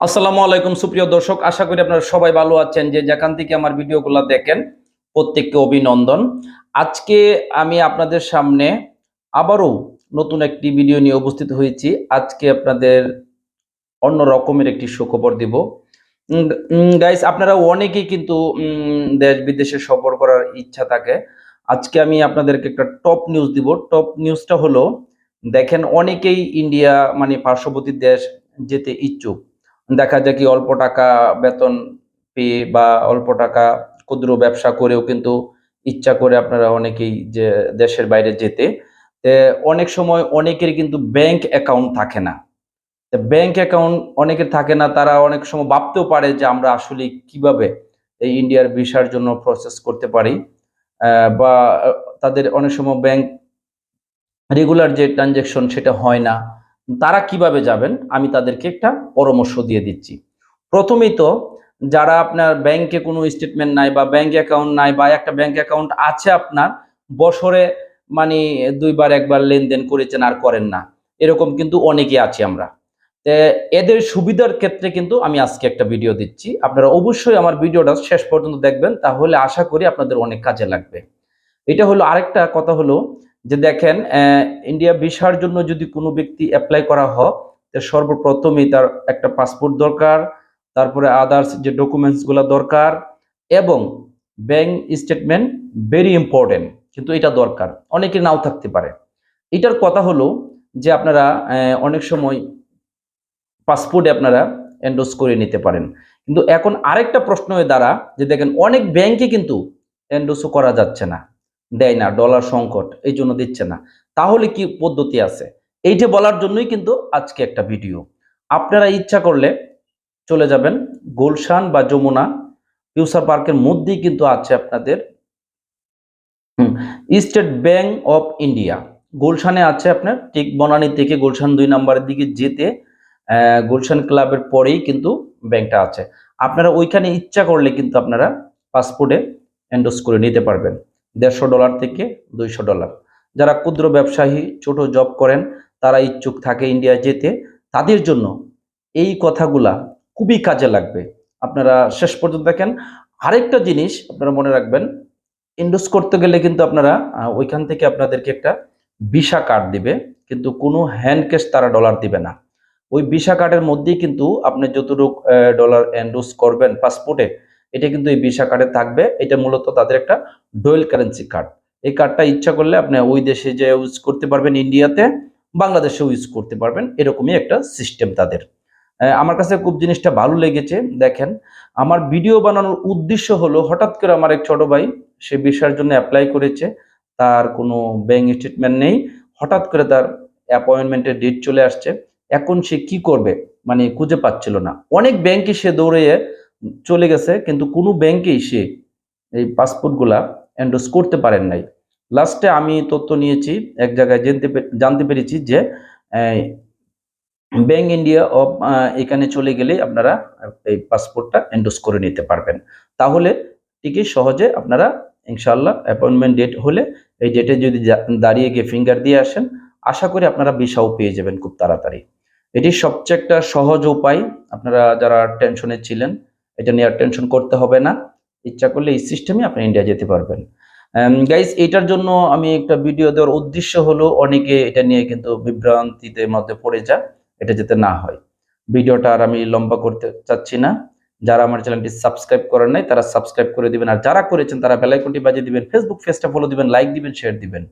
আসসালামু আলাইকুম, সুপ্রিয় দর্শক। আশা করি আপনারা সবাই ভালো আছেন। যে যেখান থেকে আমার ভিডিওগুলো দেখেন, প্রত্যেককে অভিনন্দন। আজকে আমি আপনাদের সামনে আবারও নতুন একটি ভিডিও নিয়ে উপস্থিত হয়েছি। আজকে আপনাদের অন্য রকমের একটি সুখবর দিব। গাইস আপনারা অনেকেই কিন্তু দেশ বিদেশে সফর করার ইচ্ছা থাকে। আজকে আমি আপনাদেরকে একটা টপ নিউজ দিব। টপ নিউজটা হলো, দেখেন অনেকেই ইন্ডিয়া মানে পার্শ্ববর্তী দেশ যেতে ইচ্ছুক। দেখা যায় কি অল্প টাকা বেতন পেয়ে বা অল্প টাকা ক্ষুদ্র ব্যবসা করেও কিন্তু ইচ্ছা করে আপনারা অনেকেই যে দেশের বাইরে যেতে। অনেক সময় অনেকের কিন্তু ব্যাংক অ্যাকাউন্ট থাকে না। ব্যাংক অ্যাকাউন্ট অনেকের থাকে না, তারা অনেক সময় ভাবতেও পারে যে আমরা আসলে কীভাবে এই ইন্ডিয়ার ভিসার জন্য প্রসেস করতে পারি। বা তাদের অনেক সময় ব্যাংক রেগুলার যে ট্রানজেকশন সেটা হয় না। তারা কীভাবে যাবেন? আমি তাদেরকে একটা পরামর্শ দিয়ে দিচ্ছি। প্রথমেই তো যারা আপনার ব্যাংকে কোনো স্টেটমেন্ট নাই বা ব্যাংক অ্যাকাউন্ট নাই বা একটা ব্যাংক অ্যাকাউন্ট আছে আপনার, বছরে মানে দুইবার, একবার লেনদেন করেছেন আর করেন না। এরকম কিন্তু অনেকে আছি আমরা। এদের সুবিধার ক্ষেত্রে কিন্তু আমি আজকে একটা ভিডিও দিচ্ছি। আপনারা অবশ্যই আমার ভিডিওটা শেষ পর্যন্ত দেখবেন, তাহলে আশা করি আপনাদের অনেক কাজে লাগবে। এটা হলো আরেকটা কথা হলো যে দেখেন ইন্ডিয়া ভিসার জন্য যদি কোনো ব্যক্তি অ্যাপ্লাই করা হয়, তো সর্বপ্রথমেই তার একটা পাসপোর্ট দরকার, তারপরে আদার্স যে ডকুমেন্টসগুলো দরকার, এবং ব্যাংক স্টেটমেন্ট ভেরি ইম্পর্টেন্ট কিন্তু এটা দরকার। অনেকে নাও থাকতে পারে। এটার কথা হলো যে আপনারা অনেক সময় পাসপোর্টে আপনারা এন্ডোজ করে নিতে পারেন। কিন্তু এখন আরেকটা প্রশ্ন দাঁড়া, যে দেখেন অনেক ব্যাংকে কিন্তু এন্ডোসও করা যাচ্ছে না। দেয় না ডলার সংকট, এই জন্য দিচ্ছে না। তাহলে কি পদ্ধতি আছে? এইটা বলার জন্যই কিন্তু আজকে একটা ভিডিও। আপনারা ইচ্ছা করলে চলে যাবেন গুলশান বা যমুনা ফিউচার পার্কের মধ্যেই কিন্তু আছে আপনাদের স্টেট ব্যাংক অফ ইন্ডিয়া। গুলশানে আছে আপনার, ঠিক বনানী থেকে গুলশান দুই নম্বরের দিকে যেতে গুলশান ক্লাবের পরেই কিন্তু ব্যাংকটা আছে। আপনারা ওইখানে ইচ্ছা করলে কিন্তু আপনারা পাসপোর্টে এন্ডোজ করে নিতে পারবেন। দেড়শো ডলার থেকে দুইশো ডলার। যারা ক্ষুদ্র ব্যবসায়ী, ছোট জব করেন, তারা ইচ্ছুক থাকে ইন্ডিয়া যেতে। তাদের জন্য এই কথাগুলা খুবই কাজে লাগবে। আপনারা শেষ পর্যন্ত দেখেন। আরেকটা জিনিস আপনারা মনে রাখবেন ইন্ডোজ করতে গেলে কিন্তু আপনারা ওইখান থেকে আপনাদেরকে একটা ভিসা কার্ড দিবে। কিন্তু কোনো হ্যান্ড ক্যাশ তারা ডলার দিবে না। ওই ভিসা কার্ডের মধ্যেই কিন্তু আপনি যতটুকু ডলার এন্ডোজ করবেন পাসপোর্টে এটা কিন্তু এই ভিসা কার্ডে থাকবে। এটা মূলত তাদের একটা ডোয়েল কারেন্সি কার্ড এই কার্ডটা ইচ্ছা করলে আপনি ওই দেশে যে ইউজ করতে পারবেন ইন্ডিয়াতে বাংলাদেশেও ইউজ করতে পারবেন। এরকমই একটা সিস্টেম তাদের। আমার কাছে খুব জিনিসটা ভালো লেগেছে, দেখেন। আমার ভিডিও বানানোর উদ্দেশ্য হলো, হঠাৎ করে আমার এক ছোট ভাই, সে ভিসার জন্য অ্যাপ্লাই করেছে। তার কোনো ব্যাংক স্টেটমেন্ট নেই। হঠাৎ করে তার অ্যাপয়েন্টমেন্টের ডেট চলে আসছে। এখন সে কি করবে? মানে খুঁজে পাচ্ছিল না। অনেক ব্যাংকে সে দৌড়ে চলে গেছে, কিন্তু কোনো ব্যাংকেই সে এই পাসপোর্টগুলা এন্ডোজ করতে পারেন নাই। লাস্টে আমি তথ্য নিয়েছি, এক জায়গায় জানতে জানতে পেরেছি যে ব্যাংক ইন্ডিয়া অফ এখানে চলে গেলে আপনারা এই পাসপোর্টটা এন্ডোজ করে নিতে পারবেন। তাহলে ঠিকই সহজে আপনারা ইনশাল্লাহ অ্যাপয়েন্টমেন্ট ডেট হলে এই ডেটে যদি দাঁড়িয়ে গিয়ে ফিঙ্গার দিয়ে আসেন, আশা করি আপনারা ভিসাও পেয়ে যাবেন খুব তাড়াতাড়ি। এটি সবচেয়ে একটা সহজ উপায়, আপনারা যারা টেনশনে ছিলেন এটা নিয়ে আর টেনশন করতে হবে না। ইচ্ছা করলে এই সিস্টেমে আপনি ইন্ডিয়া যেতে পারবেন। গাইস এটার জন্য আমি একটা ভিডিও দেওয়ার উদ্দেশ্য হলো অনেকে এটা নিয়ে কিন্তু বিভ্রান্তিতে মধ্যে পড়ে যায় এটা যাতে না হয়। ভিডিওটা আর আমি লম্বা করতে চাচ্ছি না। যারা আমার চ্যানেলটি সাবস্ক্রাইব করেন নাই, তারা সাবস্ক্রাইব করে দিবেন। আর যারা করেছেন, তারা বেলাইকনটি বাজিয়ে দিবেন ফেসবুক পেজটা ফলো দিবেন লাইক দিবেন শেয়ার দিবেন।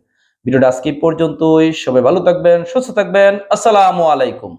ভিডিওটা আজকে পর্যন্তই। সবাই ভালো থাকবেন, সুস্থ থাকবেন। আসসালামু আলাইকুম।